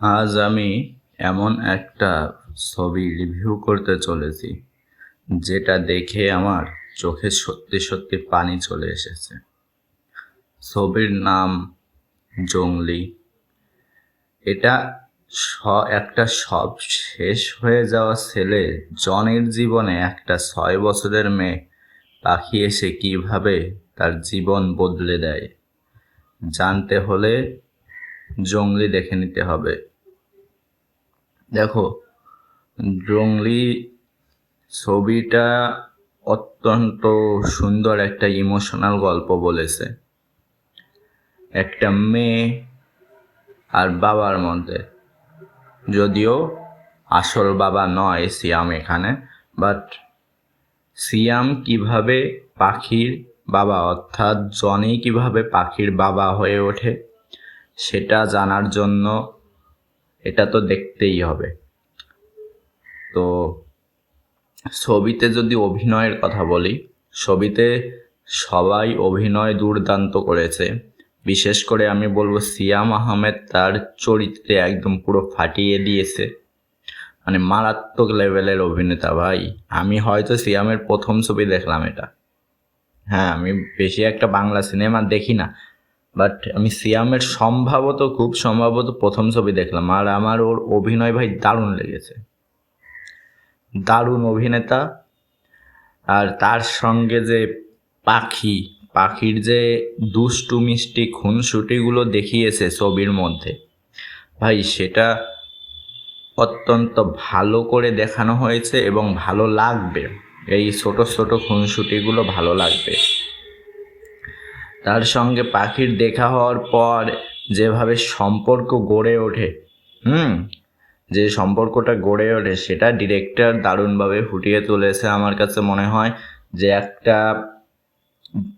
আজ আমি এমন একটা ছবি রিভিউ করতে চলেছি, যেটা দেখে আমার চোখে সত্যি সত্যি পানি চলে এসেছে। ছবির নাম জংলি। এটা একটা সব শেষ হয়ে যাওয়া ছেলে জনের জীবনে একটা ছয় বছরের মেয়ে পাখি এসে কীভাবে তার জীবন বদলে দেয়, জানতে হলে জংলি দেখে নিতে হবে। দেখো জংলি ছবিটা অত্যন্ত সুন্দর একটা ইমোশনাল গল্প বলেছে। একটা মেয়ে আর বাবার মধ্যে। যদিও আসল বাবা নয় সিয়াম এখানে বাট সিয়াম কীভাবে পাখির বাবা, অর্থাৎ জনি কীভাবে পাখির বাবা হয়ে ওঠে, সেটা জানার জন্য এটা তো দেখতেই হবে। তো ছবিতে যদি অভিনয়ের কথা বলি, ছবিতে সবাই অভিনয় দুর্দান্ত করেছে। বিশেষ করে আমি বলব সিয়াম আহমেদ তার চরিত্রে একদম পুরো ফাটিয়ে দিয়েছে। মানে মারাত্মক লেভেলের অভিনেতা ভাই। আমি হয়তো সিয়ামের প্রথম ছবি দেখলাম এটা। হ্যাঁ আমি বেশি একটা বাংলা সিনেমা দেখি না। বাট আমি সিয়ামের সম্ভবত, খুব সম্ভবত প্রথম ছবি দেখলাম। আর আমার ওর অভিনয় ভাই দারুণ লেগেছে। দারুণ অভিনেতা। আর তার সঙ্গে যে পাখি, পাখির যে দুষ্টু, মিষ্টি খুনসুটিগুলো দেখিয়েছে ছবির মধ্যে, ভাই সেটা অত্যন্ত ভালো করে দেখানো হয়েছে এবং ভালো লাগবে। এই ছোট ছোট খুনসুটিগুলো ভালো লাগবে। তার সঙ্গে পাখির দেখা হওয়ার পর যেভাবে সম্পর্ক গড়ে ওঠে, হুম? যে সম্পর্কটা গড়ে ওঠে, সেটা ডিরেক্টর দারুণভাবে ফুটিয়ে তুলেছে আমার কাছে মনে হয় যে একটা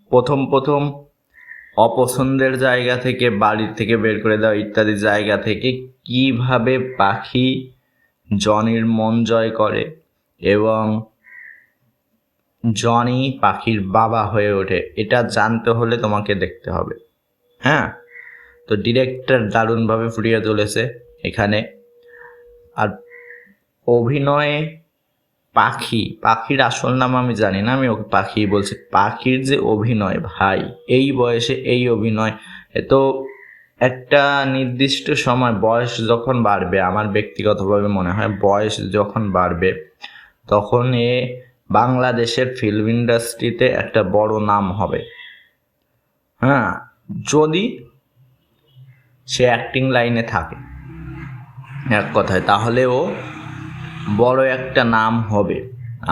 প্রথম প্রথম অপছন্দের জায়গা থেকে, বাড়ির থেকে বের করে দেওয়া ইত্যাদি জায়গা থেকে কীভাবে পাখি জনির মন জয় করে এবং জনি পাখির বাবা হয়ে ওঠে। এটা জানতে হলে তোমাকে দেখতে হবে। হ্যাঁ? তো ডিরেক্টর দারুণভাবে ফুটিয়ে তুলেছে এখানে। আর অভিনয়ে পাখি, পাখির আসল নাম আমি জানি না, আমি ওকে পাখি বলছি। পাখির যে অভিনয়, ভাই, এই বয়সে এই অভিনয় তো একটা নির্দিষ্ট সময় বয়স যখন বাড়বে, আমার ব্যক্তিগতভাবে মনে হয় বয়স যখন বাড়বে, তখন এ বাংলাদেশের ফিল্ম ইন্ডাস্ট্রিতে একটা বড় নাম হবে। হ্যাঁ যদি সে অ্যাক্টিং লাইনে থাকে এক কথায়, তাহলে ও বড় একটা নাম হবে।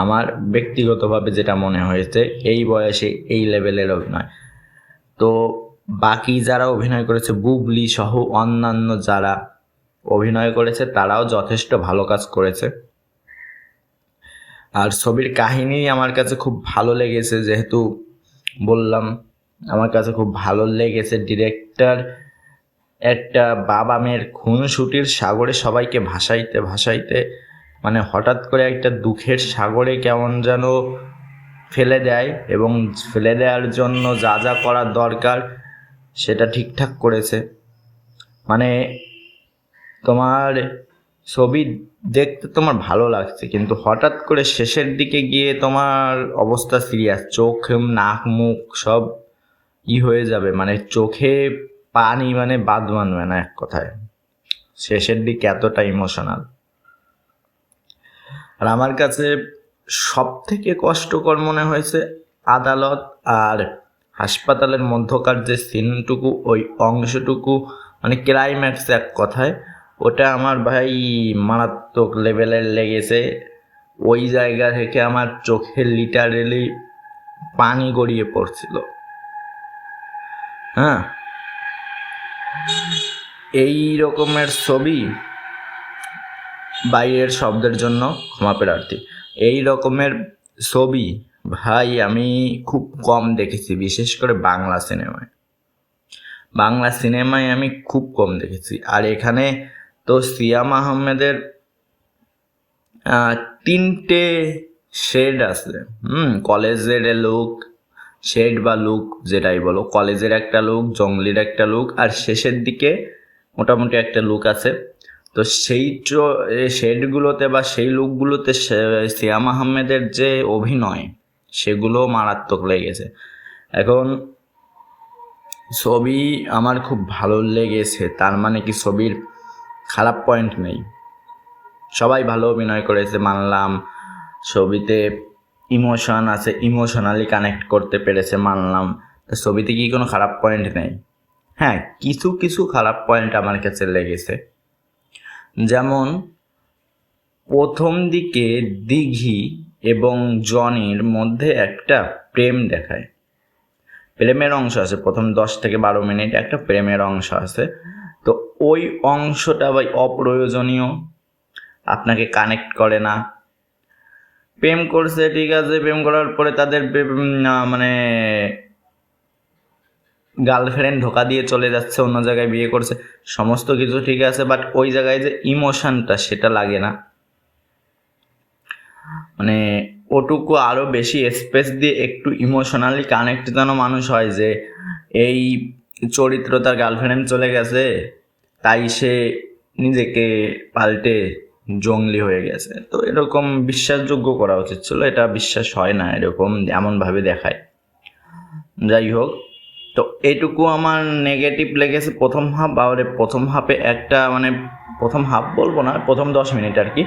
আমার ব্যক্তিগতভাবে যেটা মনে হয়েছে, এই বয়সে এই লেভেলের অভিনয়। তো বাকি যারা অভিনয় করেছে, বুবলি সহ অন্যান্য যারা অভিনয় করেছে, তারাও যথেষ্ট ভালো কাজ করেছে। আর ছবির কাহিনী আমার কাছে খুব ভালো লেগেছে, যেহেতু বললাম, আমার কাছে খুব ভালো লেগেছে ডিরেক্টর একটা বাবা মেয়ের খুনসুটির সাগরে সবাইকে ভাসাইতে ভাসাইতে মানে হঠাৎ করে একটা দুঃখের সাগরে কেমন যেন ফেলে দেয় এবং ফেলে দেওয়ার জন্য যা যা করার দরকার সেটা ঠিকঠাক করেছে। মানে তোমার ছবি দেখতে তোমার ভালো লাগছে, কিন্তু হঠাৎ করে শেষের দিকে গিয়ে তোমার অবস্থা সিরিয়াস চোখ, নাক, মুখ সব ই হয়ে যাবে মানে চোখে পানি মানে বাদ মানবে না এক কথায়। শেষের দিকে এতটা ইমোশনাল আর আমার কাছে সব থেকে কষ্টকর মনে হয়েছে আদালত আর হাসপাতালের মধ্যকার যে সিনটুকু ওই অংশটুকু মানে ক্লাইম্যাক্স এক কথায় ওটা আমার ভাই মারাত্মক লেভেলের লেগেছে। ওই জায়গা থেকে আমার চোখে লিটারেলি পানি গড়িয়ে পড়ছিল। হ্যাঁ? এই রকমের ছবি বাইরের শব্দের জন্য ক্ষমা প্রার্থী। এই রকমের ছবি ভাই আমি খুব কম দেখেছি, বিশেষ করে বাংলা সিনেমায়। বাংলা সিনেমায় আমি খুব কম দেখেছি। আর এখানে তো সিয়াম আহমেদের তিনটে শেড আছে। হুম, কলেজের লুক, শেড বা লুক যেটাই বলো, কলেজের একটা লুক, জঙ্গলির একটা লুক, আর শেষের দিকে মোটামুটি একটা লুক আছে। তো সেই শেডগুলোতে বা সেই লুকগুলোতে সিয়াম আহমেদের যে অভিনয়, সেগুলো মারাত্মক লেগেছে। এখন ছবি আমার খুব ভালো লেগেছে, তার মানে কি ছবির খারাপ পয়েন্ট নেই। সবাই ভালো অভিনয় করেছে, মানলাম। ছবিতে ইমোশন আছে ইমোশনালি কানেক্ট করতে পেরেছে, মানলাম। তো ছবিতে কি কোনো খারাপ পয়েন্ট নেই? হ্যাঁ কিছু কিছু খারাপ পয়েন্ট আমার কাছে লেগেছে। যেমন, প্রথম দিকে দিঘি এবং জনির মধ্যে একটা প্রেম দেখায়। প্রেমের অংশ আছে, প্রথম দশ থেকে বারো মিনিট একটা প্রেমের অংশ আছে। ওই অংশটা ভাই অপ্রয়োজনীয়। আপনাকে কানেক্ট করে না। প্রেম করছে, ঠিক আছে, প্রেম করার পরে তাদের মানে গার্লফ্রেন্ড ধোকা দিয়ে চলে যাচ্ছে, অন্য জায়গায় বিয়ে করছে, সমস্ত কিছু ঠিক আছে বাট ওই জায়গায় যে ইমোশনটা সেটা লাগে না। মানে ওটুকু আরও বেশি স্পেস দিয়ে একটু ইমোশনালি কানেক্ট যেন মানুষ হয় যে, এই চরিত্র তার গার্লফ্রেন্ড চলে গেছে তাই সে নিজেকে পাল্টে জঙ্গলি হয়ে গেছে। তো এরকম বিশ্বাসযোগ্য করা উচিত ছিল, এটা বিশ্বাস হয় না এরকম এমনভাবে দেখায়। যাই হোক, তো এইটুকু আমার নেগেটিভ লেগেছে প্রথম হাফ আর প্রথম হাফে একটা মানে প্রথম হাফ বলব না, প্রথম দশ মিনিট আর কি।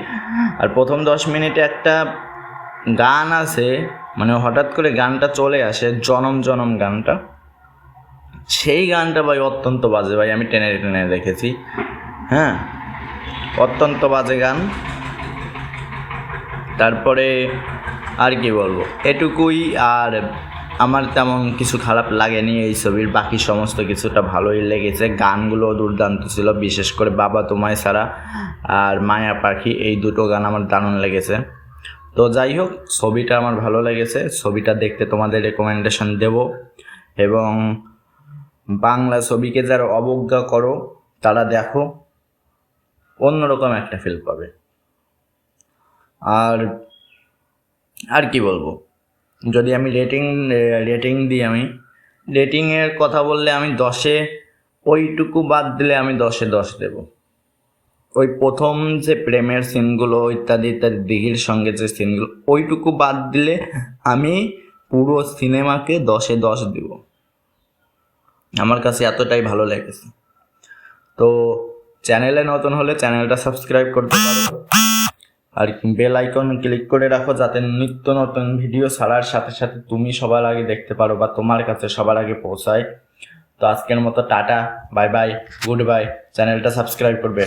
আর প্রথম দশ মিনিটে একটা গান আছে মানে হঠাৎ করে গানটা চলে আসে, জনম জনম গানটা। সেই গানটা ভাই অত্যন্ত বাজে ভাই, আমি টেনে টেনে দেখেছি। হ্যাঁ অত্যন্ত বাজে গান। তারপরে আর কি বলব? এটুকুই, আর আমার তেমন কিছু খারাপ লাগেনি এই ছবির, বাকি সমস্ত কিছুটা ভালোই লেগেছে। গানগুলো দুর্দান্ত ছিল, বিশেষ করে বাবা তোমায় সারা আর মায়া পাখি, এই দুটো গান আমার দারুণ লেগেছে। তো যাই হোক, ছবিটা আমার ভালো লেগেছে। ছবিটা দেখতে তোমাদের রেকমেন্ডেশন দেব। এবং বাংলা ছবিকে যারা অবজ্ঞা করো, তারা দেখো অন্যরকম একটা ফিল পাবে। আর আর কি বলব? যদি আমি রেটিং রেটিং দিই আমি রেটিংয়ের কথা বললে আমি দশে, ওইটুকু বাদ দিলে আমি দশে দশ দেব। ওই প্রথম যে প্রেমের সিনগুলো ইত্যাদি ইত্যাদি, দিঘির সঙ্গে যে সিনগুলো ওইটুকু বাদ দিলে আমি পুরো সিনেমাকে দশে দশ দেব। আমার কাছে এতটাই ভালো লেগেছে। তো চ্যানেলে নতুন হলে চ্যানেলটা সাবস্ক্রাইব করতে পারো। আর বেল আইকন ক্লিক করে রাখো যাতে নিত্য নতুন ভিডিও ছাড়ার সাথে সাথে তুমি সবার আগে দেখতে পারো বা তোমার কাছে সবার আগে পৌঁছায়। তো আজকের মতো tata, bye bye, good bye, চ্যানেলটা সাবস্ক্রাইব করবে।